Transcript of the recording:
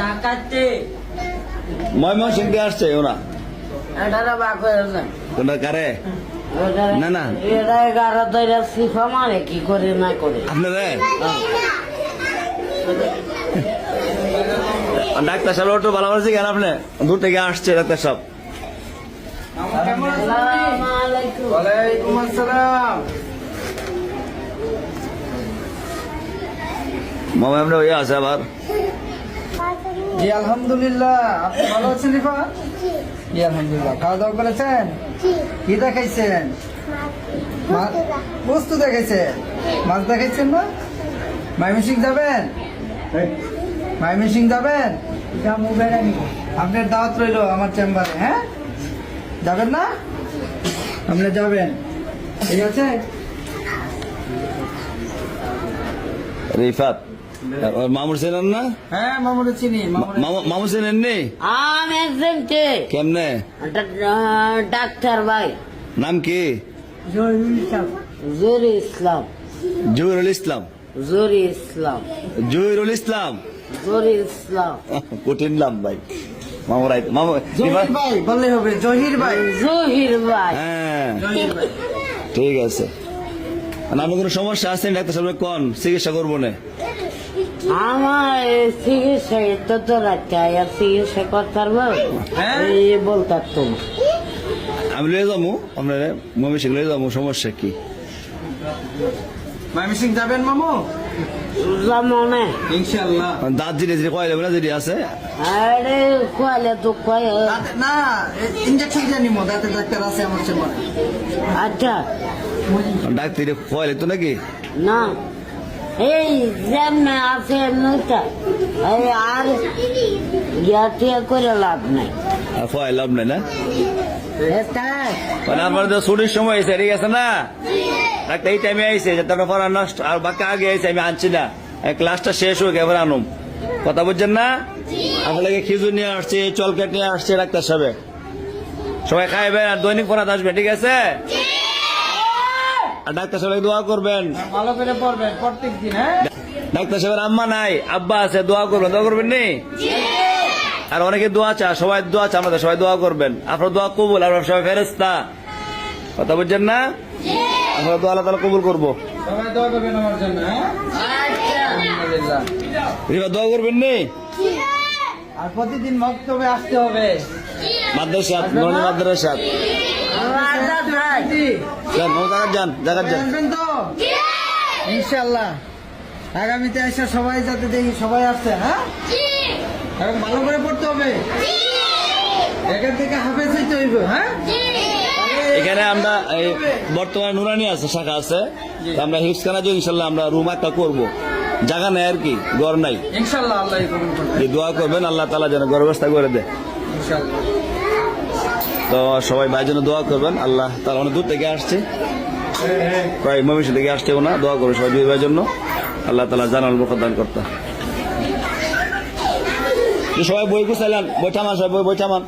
ডাকাতে। ময়মনসিং দিয়ে আসছে ওরা এটারে বা করে কোনটা কারে না, না। এটা এগারো দইরা সিফা মারে কি করে না করে আপনারা? ডাক্তার সাহেব একটু ভালো করেছে কেন আপনি। দূর থেকে আসছে ডাক্তার সাহেব মামা আপনি ওই আছে আবার। জি আলহামদুলিল্লাহ। আপনি ভালো আছেন রিফা? জি। আলহামদুলিল্লাহ। খাওয়া দাওয়া করেছেন? কি দেখাইছেন? বস্তু দেখাইছেন? মাছ দেখাইছেন না? মাইমিসিং যাবেন? মাইমিসিং যাবেন? আপনার দাওয়াত রইল আমার চেম্বারে হ্যাঁ? যাবেন না? আপনি যাবেন। ঠিক আছে? রিফাত মামুর না? হ্যাঁ মামুরে চিনি মামু- নি আমি কেমনে? ডাক্তার ভাই। নাম কি? জুরি ইসলাম। জহিরুল ইসলাম। জুরি ইসলাম। জহিরুল ইসলাম। জুরি ইসলাম। কঠিন নাম ভাই। মামু রাইত মামু জহির ভাই বললে হবে জহির ভাই। জহির ভাই। হ্যাঁ। ঠিক আছে। আপনার কোনো সমস্যা আছে? ডাক্তার সাহেব কোন চিকিৎসা করব না। আমার চিকিৎসা তো তো রাখতে আর চিকিৎসা করতে পারব হ্যাঁ? এই বলতে তুমি আমি লয়ে যাব আপনার মমি শিখ লয়ে যাব সমস্যা কি? যাবেন মামু? জামনে ইনশাআল্লাহ। দাঁত জিরে জিরে কয় না যেটি আছে? আরে কোয়ালে তো কয় না জানি মো দাঁতের ডাক্তার আছে আমার চেম্বারে। আচ্ছা। ডাক্তার কয়লে তো নাকি? না। এই যেমনে আছে এমনিটা আর ইয়াটিয়া করে লাভ নাই। লাভ নাই না? মানে আপনার তো ছুটির সময় এসে ঠিক আছে না? এই টাইমে আইসে যাতে আপনার পড়া নষ্ট আর বাকি আগে আইসে আমি আনছি না। ক্লাসটা শেষ হোক এবার আনুম। কথা বুঝছেন না? আপনাকে খিজুর নিয়ে আসছে চলকেট নিয়ে আসছে ডাক্তার সাহেব। সবাই খাইবেন আর দৈনিক পড়াতে আসবে ঠিক আছে? আর ডাক্তার সাহেব দোয়া করবেন। ভালো করে পড়বেন প্রত্যেক দিন হ্যাঁ? ডাক্তার সাহেবের আম্মা নাই আব্বা আছে দোয়া করবেন। দোয়া করবেন নি? আর অনেকে দোয়া চা সবাই দোয়া চা আমাদের সবাই দোয়া করবেন। আপনার দোয়া কবুল আপনার সবাই ফেরেস্তা কথা বুঝছেন না? আপনার দোয়া আল্লাহ কবুল করব। সবাই দোয়া করবেন আমার জন্য হ্যাঁ? আলহামদুলিল্লাহ। দোয়া করবেন নি? আর প্রতিদিন মক্তবে আসতে হবে। মাদ্রাসাত নরনি মাদ্রাসাত রাজা ভাই জি যান ও জায়গা যান জায়গা যান। আসবেন আগামীতে এসে সবাই যাতে দেখি সবাই আসছে হ্যাঁ? এখন ভালো করে পড়তে হবে। এখান থেকে হাফেজ হইতে হইব হ্যাঁ? এখানে আমরা এই বর্তমানে নুরানি আছে শাখা আছে। আমরা হিপসখানা যে ইনশাল্লাহ আমরা রুম একটা করব। জায়গা নেই আর কি ঘর নাই। ইনশাআল্লাহ আল্লাহ দোয়া করবেন আল্লাহ তালা যেন ঘর ব্যবস্থা করে দেয়। ইনশাআল্লাহ তো সবাই ভাই জন্য দোয়া করবেন। আল্লাহ তার অনেক দূর থেকে আসছে। প্রায় মমিষ থেকে আসছে না? দোয়া করবে সবাই দুই ভাইয়ের জন্য। আল্লাহ তালা জানাল মুখদান করতে। সবাই বই গুছাইলেন। বৈঠামান সবাই বই বৈঠামান